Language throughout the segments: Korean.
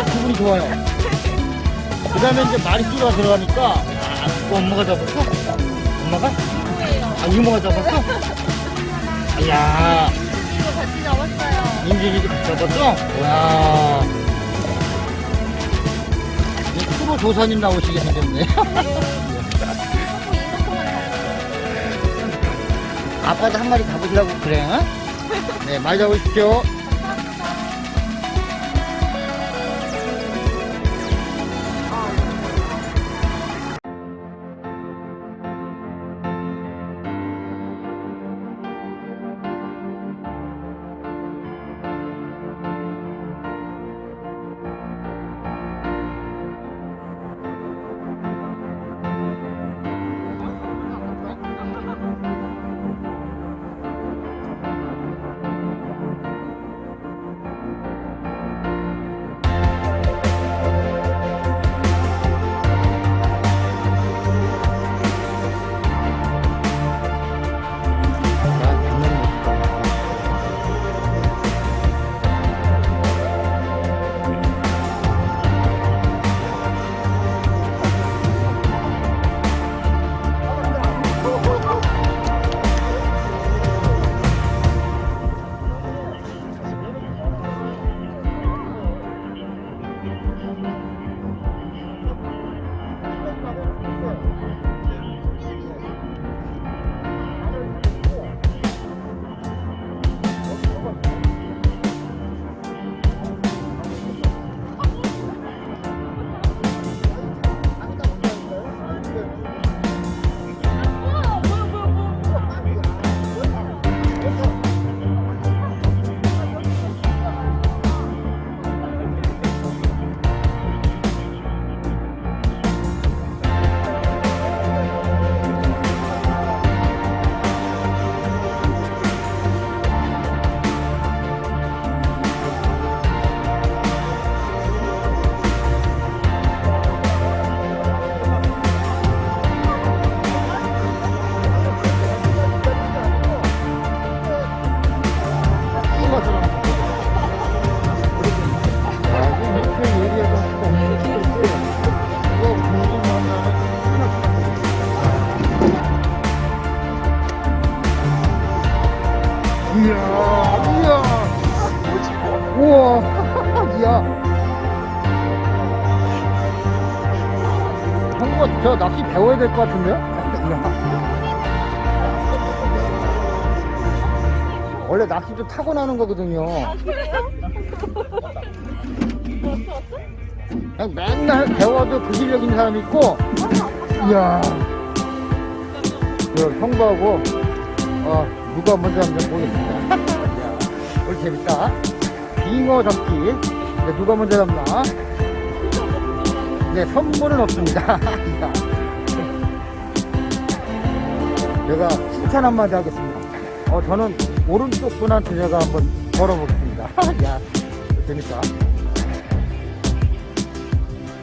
진짜 기분이 좋아요. 그 다음에 이제 마리수가 들어가니까, 아, 그거 엄마가 잡았어? 엄마가? 아, 이모가 잡았어? 이야, 이거 같이 잡았어요. 인진이도 잡았어? 와. 이제 프로 조사님 나오시게 생겼네. 아빠도 한 마리 잡으시라고 그래, 어? 네, 많이 잡으십시오. 저 낚시 배워야 될 것 같은데요? 원래 낚시 좀 타고나는 거거든요. 그냥 맨날 배워도 그 실력 있는 사람이 있고, 이야. 저 형부하고, 어, 누가 먼저 한번 보겠습니다. 오늘 재밌다. 빙어 잡기. 네, 누가 먼저 잡나? 네, 선물은 없습니다. 제가 칭찬 한마디 하겠습니다. 어, 저는 오른쪽 분한테 제가 한번 걸어보겠습니다. 야, 재밌다.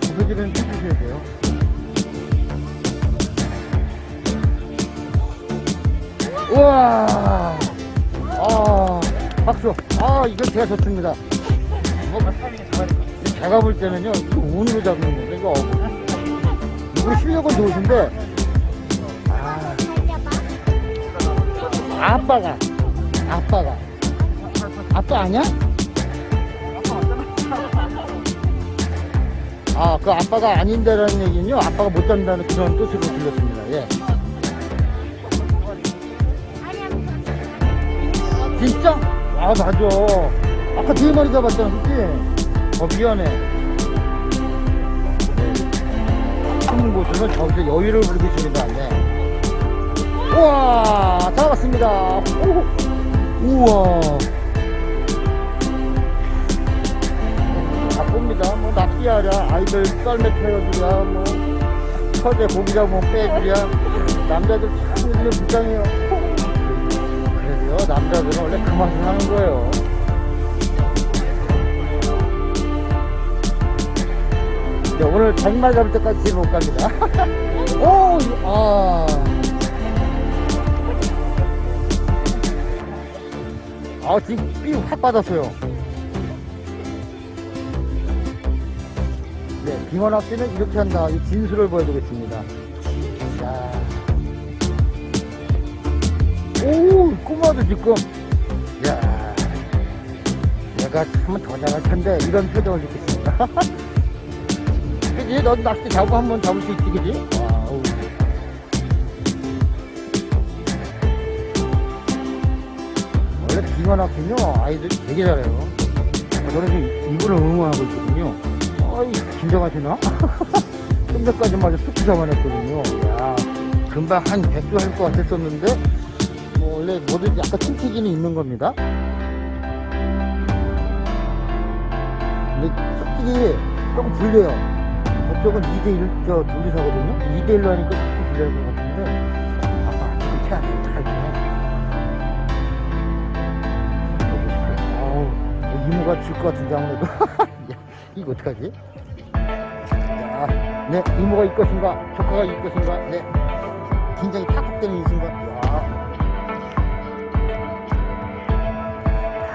구독이는 해주셔야 돼요. 우와! 아, 박수. 아, 이건 제가 좋습니다. 뭐, 제가 볼 때는요, 이거 운으로 잡는 건데, 이거. 이거 실력은 좋으신데, 아, 아빠가, 아빠가. 아빠 아니야? 아, 그 아빠가 아닌데라는 얘기는요, 아빠가 못 잡는다는 그런 뜻으로 들렸습니다. 예. 진짜? 아, 맞아. 아까 되게 많이 잡았잖아, 그치? 어, 미안해. 네. 숨는 곳은 저기서 여유를 부르겠습니다. 네. 우와, 잡았습니다. 오, 우와. 바쁩니다. 뭐, 낚시하랴, 아이들 썰매 태워주랴, 뭐, 서재 고기 잡으면 빼주랴. 남자들 참 일이 불쌍해요. 그래요. 남자들은 원래 그 맛을 하는 거예요. 네, 오늘 정말 잡을 때까지 집에 못 갑니다. 오, 아. 아, 지금 삐확 받았어요. 빙어 낚시는 이렇게 한다. 이 진수를 보여드리겠습니다. 야. 오, 꼬마도 지금. 야. 내가 하면 더 잘할 텐데, 이런 표정을 짓겠습니다. 그지? 너 낚시 잡고 한번 잡을 수 있지, 그지? 와우. 원래 빙어 낚시는요, 아이들이 되게 잘해요. 저는 지금 이분을 응원하고 있거든요. 어이, 긴장하시나? 끝몇까지마저 툭 잡아냈거든요. 야, 금방 한 100조 할것 같았었는데, 뭐, 원래 뭐든지 약간 팅튀기는 있는 겁니다. 근데 솔직히 조금 불려요. 저쪽은 2대1, 저 둘이서거든요. 2대1로 하니까 조금 불려할 것 같은데, 아빠, 지금 채안 돼. 잘 되네. 어우, 이모가 질 것 같은데, 아무래도. 야, 이거 어떡하지? 야, 네, 이모가 이 것인가, 조카가 이 것인가, 네. 긴장이 팍팍 되는 이 순간, 야.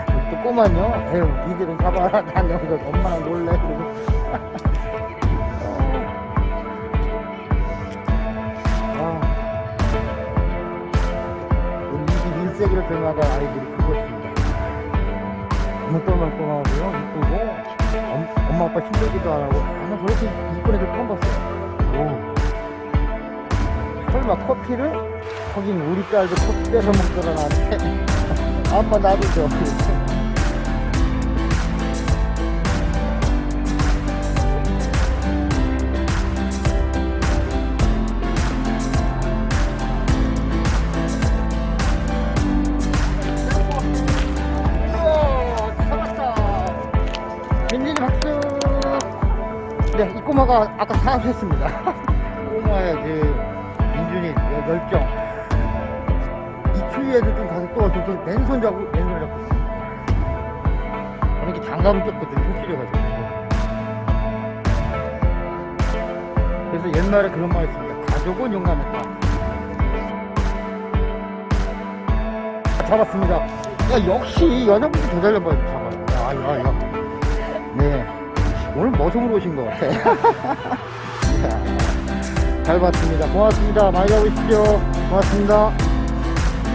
아, 또 꼬만요. 에휴, 니들은 가봐라. 난 여기서 엄마랑 놀래. 21세기를 들어가다 아이들이 크고 있습니다. 물떨말끔하고요, 이쁘고, 엄, 엄마 아빠 힘들기도 안 하고, 나는 저렇게 이쁜 애들 처음 봤어요. 오. 설마 커피를? 거긴 우리 딸도 커피 뺏어 먹더라, 나한테. 아빠 나도 줘. 꼬마가 아까 사업했습니다. 꼬마야, 그, 민준이 여- 열정. 이 추위에도 좀 가서 또, 또, 또 맨손 잡고, 맨손 잡고. 저는 이렇게 장갑을 꼈거든, ထုတ်시려가지고. 그래서 옛날에 그런 말 했습니다. 가족은 용감했다. 아, 잡았습니다. 야, 역시 여자분이 더 잘려봐요. 잡아요. 야, 야, 야. 네. 오늘 머슴으로 오신 것 같아. 자, 잘 봤습니다. 고맙습니다. 많이 가보십시오. 고맙습니다.